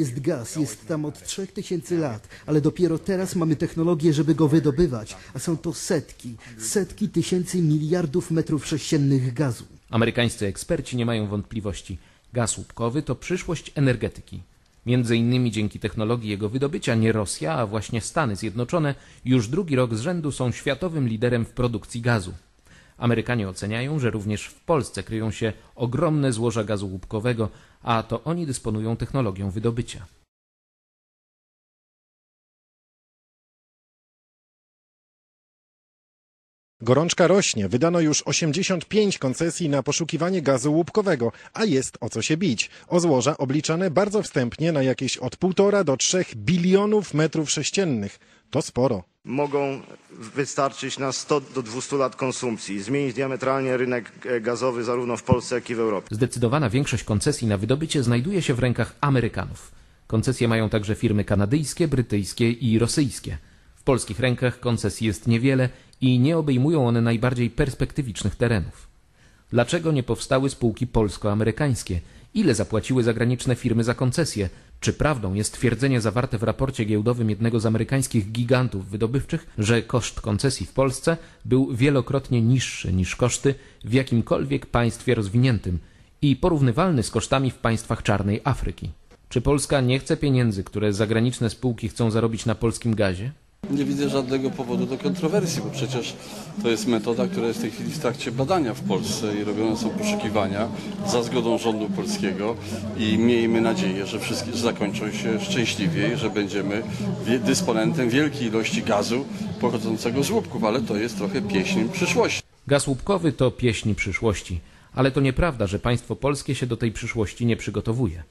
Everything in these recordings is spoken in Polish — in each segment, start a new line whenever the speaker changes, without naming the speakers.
Jest gaz, jest tam od 3000 lat, ale dopiero teraz mamy technologię, żeby go wydobywać, a są to setki, setki tysięcy miliardów metrów sześciennych gazu.
Amerykańscy eksperci nie mają wątpliwości. Gaz łupkowy to przyszłość energetyki. Między innymi dzięki technologii jego wydobycia nie Rosja, a właśnie Stany Zjednoczone już drugi rok z rzędu są światowym liderem w produkcji gazu. Amerykanie oceniają, że również w Polsce kryją się ogromne złoża gazu łupkowego, a to oni dysponują technologią wydobycia.
Gorączka rośnie. Wydano już 85 koncesji na poszukiwanie gazu łupkowego, a jest o co się bić. O złoża obliczane bardzo wstępnie na jakieś od 1,5 do 3 bilionów metrów sześciennych. To sporo.
mogą wystarczyć na 100 do 200 lat konsumpcji, zmienić diametralnie rynek e, gazowy zarówno w Polsce, jak i w Europie.
Zdecydowana większość koncesji na wydobycie znajduje się w rękach Amerykanów. Koncesje mają także firmy kanadyjskie, brytyjskie i rosyjskie. W polskich rękach koncesji jest niewiele i nie obejmują one najbardziej perspektywicznych terenów. Dlaczego nie powstały spółki polsko-amerykańskie? Ile zapłaciły zagraniczne firmy za koncesje? Czy prawdą jest twierdzenie zawarte w raporcie giełdowym jednego z amerykańskich gigantów wydobywczych, że koszt koncesji w Polsce był wielokrotnie niższy niż koszty w jakimkolwiek państwie rozwiniętym i porównywalny z kosztami w państwach czarnej Afryki? Czy Polska nie chce pieniędzy, które zagraniczne spółki chcą zarobić na polskim gazie?
Nie widzę żadnego powodu do kontrowersji, bo przecież to jest metoda, która jest w tej chwili w trakcie badania w Polsce i robione są poszukiwania za zgodą rządu polskiego i miejmy nadzieję, że wszystkie zakończą się szczęśliwie i że będziemy dysponentem wielkiej ilości gazu pochodzącego z łupków, ale to jest trochę pieśń przyszłości.
Gaz łupkowy to pieśń przyszłości, ale to nieprawda, że państwo polskie się do tej przyszłości nie przygotowuje.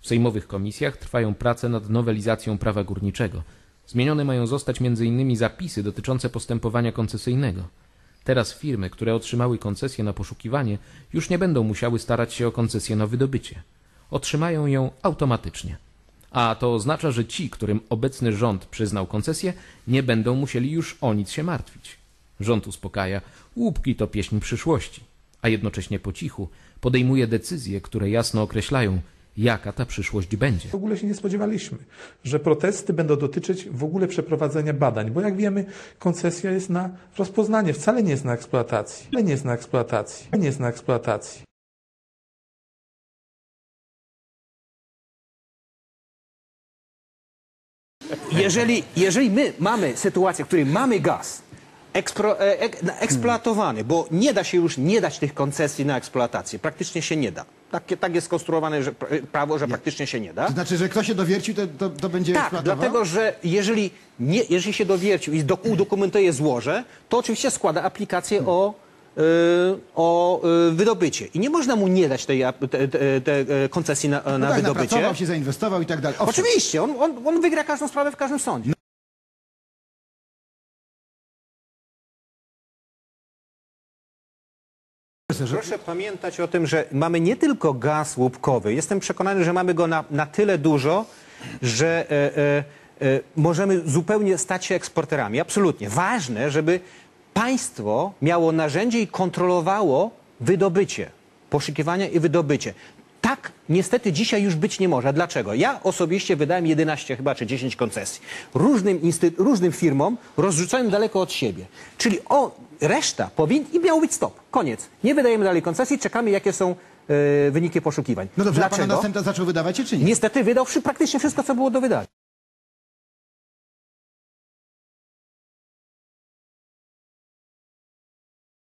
W sejmowych komisjach trwają prace nad nowelizacją prawa górniczego. Zmienione mają zostać m.in. zapisy dotyczące postępowania koncesyjnego. Teraz firmy, które otrzymały koncesję na poszukiwanie, już nie będą musiały starać się o koncesję na wydobycie. Otrzymają ją automatycznie. A to oznacza, że ci, którym obecny rząd przyznał koncesję, nie będą musieli już o nic się martwić. Rząd uspokaja, łupki to pieśń przyszłości, a jednocześnie po cichu podejmuje decyzje, które jasno określają, jaka ta przyszłość będzie.
W ogóle się nie spodziewaliśmy, że protesty będą dotyczyć w ogóle przeprowadzenia badań, bo jak wiemy, koncesja jest na rozpoznanie, wcale nie jest na eksploatacji. Wcale nie jest na eksploatacji. Nie jest na eksploatacji.
Jeżeli, jeżeli my mamy sytuację, w której mamy gaz ekspro, e, ek, eksploatowany, bo nie da się już nie dać tych koncesji na eksploatację, praktycznie się nie da. Tak, tak jest skonstruowane że, pra- prawo, że praktycznie się nie da.
To znaczy, że kto się dowiercił, to, to, to będzie
Tak,
eksploatował?
dlatego że jeżeli, nie, jeżeli się dowiercił i dok- udokumentuje złoże, to oczywiście składa aplikację o, y, o y, wydobycie. I nie można mu nie dać tej te, te, te, e, koncesji na,
No
na
tak,
wydobycie.
napracował się, zainwestował i tak dalej. Owszem.
Oczywiście, on, on, on wygra każdą sprawę w każdym sądzie. Proszę pamiętać o tym, że mamy nie tylko gaz łupkowy. Jestem przekonany, że mamy go na, na tyle dużo, że e, e, e, możemy zupełnie stać się eksporterami. Absolutnie. Ważne, żeby państwo miało narzędzie i kontrolowało wydobycie, poszukiwania i wydobycie. Tak niestety dzisiaj już być nie może. Dlaczego? Ja osobiście wydałem 11 chyba czy 10 koncesji. Różnym, różnym firmom rozrzucałem daleko od siebie. Czyli o, reszta powinna i miał być stop. Koniec. Nie wydajemy dalej koncesji, czekamy jakie są e, wyniki poszukiwań.
No dobrze, a pana
Dlaczego?
następca zaczął wydawać się, czy nie?
Niestety wydał praktycznie wszystko, co było do wydania.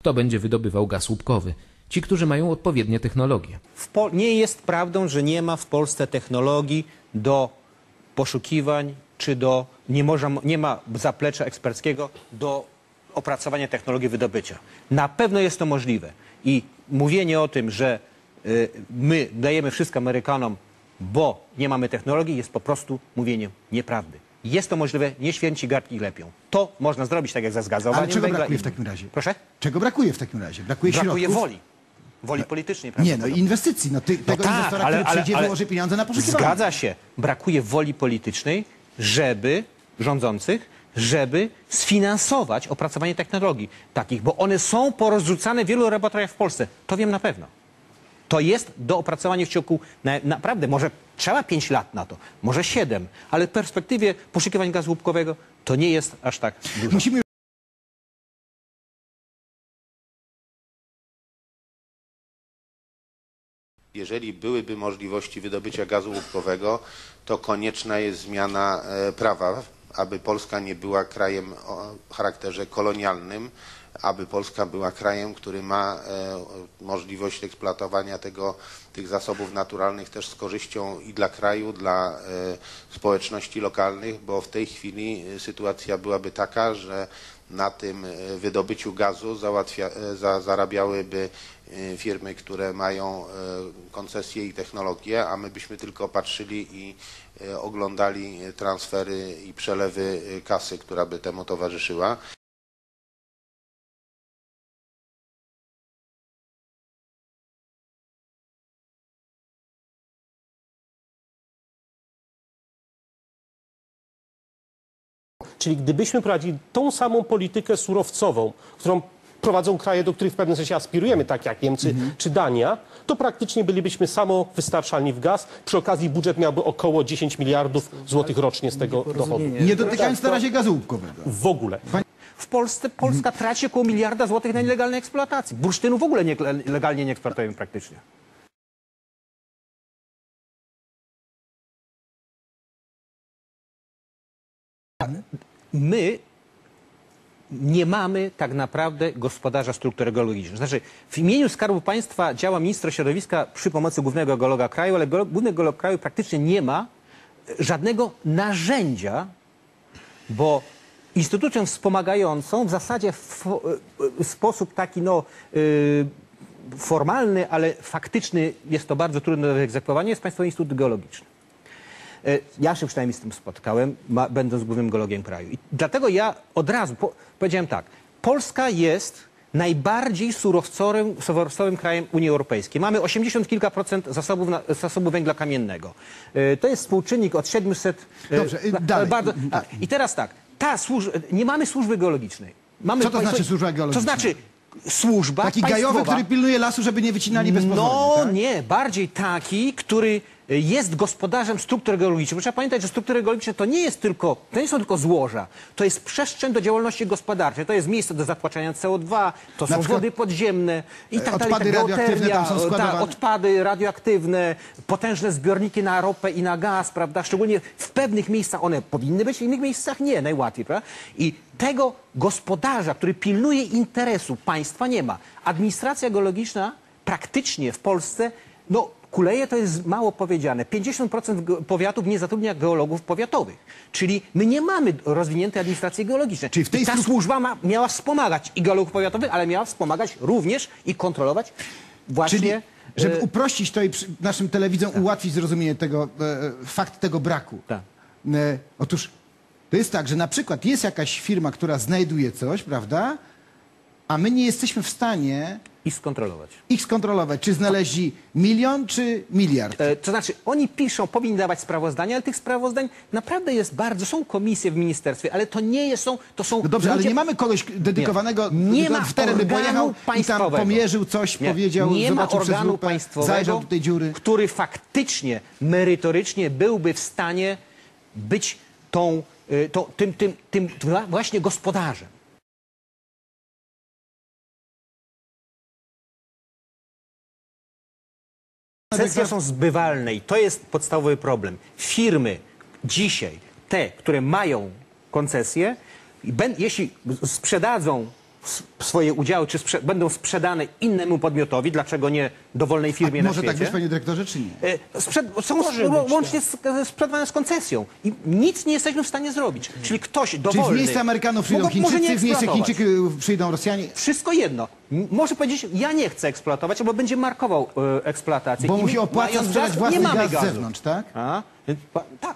Kto będzie wydobywał gaz łupkowy? Ci, którzy mają odpowiednie technologie.
Nie jest prawdą, że nie ma w Polsce technologii do poszukiwań, czy do, nie, może, nie ma zaplecza eksperckiego do opracowania technologii wydobycia. Na pewno jest to możliwe. I mówienie o tym, że y, my dajemy wszystko Amerykanom, bo nie mamy technologii, jest po prostu mówieniem nieprawdy. Jest to możliwe, nie święci gardki lepią. To można zrobić tak jak ze zgazowaniem
Ale czego
węgla.
brakuje
i-
w takim razie?
Proszę?
Czego brakuje w takim razie? Brakuje,
Brakuje
środków?
woli. Woli politycznej.
Nie, no
prawdopodobnie.
inwestycji. No, ty, tego
tak,
inwestora,
ale-
który
ale-
przyjdzie,
ale-
wyłoży pieniądze na poszukiwanie.
Zgadza się. Brakuje woli politycznej, żeby rządzących, żeby sfinansować opracowanie technologii takich, bo one są porozrzucane w wielu laboratoriach w Polsce. To wiem na pewno. To jest do opracowania w ciągu na, naprawdę może Trzeba 5 lat na to, może 7, ale w perspektywie poszukiwań gazu łupkowego to nie jest aż tak dużo.
Musimy
Jeżeli byłyby możliwości wydobycia gazu łupkowego, to konieczna jest zmiana e, prawa, aby Polska nie była krajem o charakterze kolonialnym, aby Polska była krajem, który ma e, możliwość eksploatowania tego, tych zasobów naturalnych też z korzyścią i dla kraju, dla e, społeczności lokalnych, bo w tej chwili e, sytuacja byłaby taka, że na tym wydobyciu gazu załatwia, za, zarabiałyby firmy, które mają koncesje i technologie, a my byśmy tylko patrzyli i oglądali transfery i przelewy kasy, która by temu towarzyszyła.
Czyli gdybyśmy prowadzili tą samą politykę surowcową, którą prowadzą kraje, do których w pewnym sensie aspirujemy, tak jak Niemcy czy Dania, to praktycznie bylibyśmy samowystarczalni w gaz. Przy okazji budżet miałby około 10 miliardów złotych rocznie z tego dochodu.
nie dotykając na razie gazu łupkowego.
W ogóle.
W Polsce Polska traci około miliarda złotych na nielegalnej eksploatacji. Bursztynu w ogóle nie, legalnie nie eksploatujemy praktycznie. My nie mamy tak naprawdę gospodarza struktury geologicznej. Znaczy, w imieniu Skarbu Państwa działa minister środowiska przy pomocy głównego geologa kraju, ale główny geolog kraju praktycznie nie ma e, żadnego narzędzia, bo instytucją wspomagającą w zasadzie w e, sposób taki no, formalny, ale faktyczny jest to bardzo trudne do wyegzekwowania, jest Państwowy Instytut Geologiczny. E, Ja się przynajmniej z tym spotkałem, ma, będąc głównym geologiem kraju. I dlatego ja od razu po, powiedziałem tak. Polska jest najbardziej surowcowym, surowcowym krajem Unii Europejskiej. Mamy 80 kilka procent zasobów, na, zasobu węgla kamiennego. E, To jest współczynnik od 700... e,
Dobrze,
na-
dalej.
Bardzo, a, I teraz tak. Ta służ, nie mamy służby geologicznej. Mamy
Co to
państwo-
znaczy służba geologiczna?
To znaczy służba
Taki
państwowa.
gajowy, który pilnuje lasu, żeby nie wycinali bezpozornie.
No
tak?
nie, bardziej taki, który jest gospodarzem struktur geologicznych. Bo trzeba pamiętać, że struktury geologiczne to nie jest tylko, to nie są tylko złoża. To jest przestrzeń do działalności gospodarczej. To jest miejsce do zatłaczania CO2, to są wody podziemne i tak dalej.
odpady
tak,
radioaktywne tam są składowane.
Tak, odpady radioaktywne, potężne zbiorniki na ropę i na gaz, prawda? Szczególnie w pewnych miejscach one powinny być, w innych miejscach nie, najłatwiej, prawda? I tego gospodarza, który pilnuje interesu państwa nie ma. Administracja geologiczna praktycznie w Polsce, no kuleje to jest mało powiedziane. 50% ge- powiatów nie zatrudnia geologów powiatowych. Czyli my nie mamy rozwiniętej administracji geologicznej.
Czyli w tej
I ta służba ma, miała wspomagać i geologów powiatowych, ale miała wspomagać również i kontrolować właśnie...
Czyli, żeby
e,
uprościć to i naszym telewidzom ułatwić zrozumienie tego, e, fakt tego braku.
Tak.
E, otóż to jest tak, że na przykład jest jakaś firma, która znajduje coś, prawda? A my nie jesteśmy w stanie
i skontrolować.
ich skontrolować, czy znaleźli milion, czy miliard.
E, To znaczy, oni piszą, powinni dawać sprawozdania, ale tych sprawozdań naprawdę jest bardzo. Są komisje w ministerstwie, ale to nie jest, są, to są
No dobrze, ale
ludzie-
nie mamy kogoś dedykowanego
Nie ma
w teren, by
organu
pojechał i tam
państwowego.
pomierzył coś,
Nie.
powiedział,
nie ma
zobaczył przez
organu
lupę,
państwowego,
zajrzał do tej dziury.
który faktycznie, merytorycznie byłby w stanie być tą, y, tą, tym, tym, tym właśnie gospodarzem. Koncesje są zbywalne i to jest podstawowy problem. Firmy dzisiaj, te, które mają koncesje, jeśli sprzedadzą swoje udziały, czy sprze- będą sprzedane innemu podmiotowi, dlaczego nie dowolnej firmie
A
na
może
świecie?
tak być, panie dyrektorze, czy nie?
E, Sprzed, są ł- łącznie z- sprzedawane z koncesją i nic nie jesteśmy w stanie zrobić. Czyli ktoś dowolny...
Czyli w miejsce Amerykanów przyjdą
Mogą- może nie
Chińczycy, w miejsce. Chińczyków przyjdą Rosjanie,
Wszystko jedno. M- Może powiedzieć, ja nie chcę eksploatować, albo będzie markował e, eksploatację.
bo
I
mu się
my,
opłaca
mając
sprzedać
gaz,
własny
nie mamy
gaz z
gazu.
zewnątrz, tak?
A? Pa- Tak.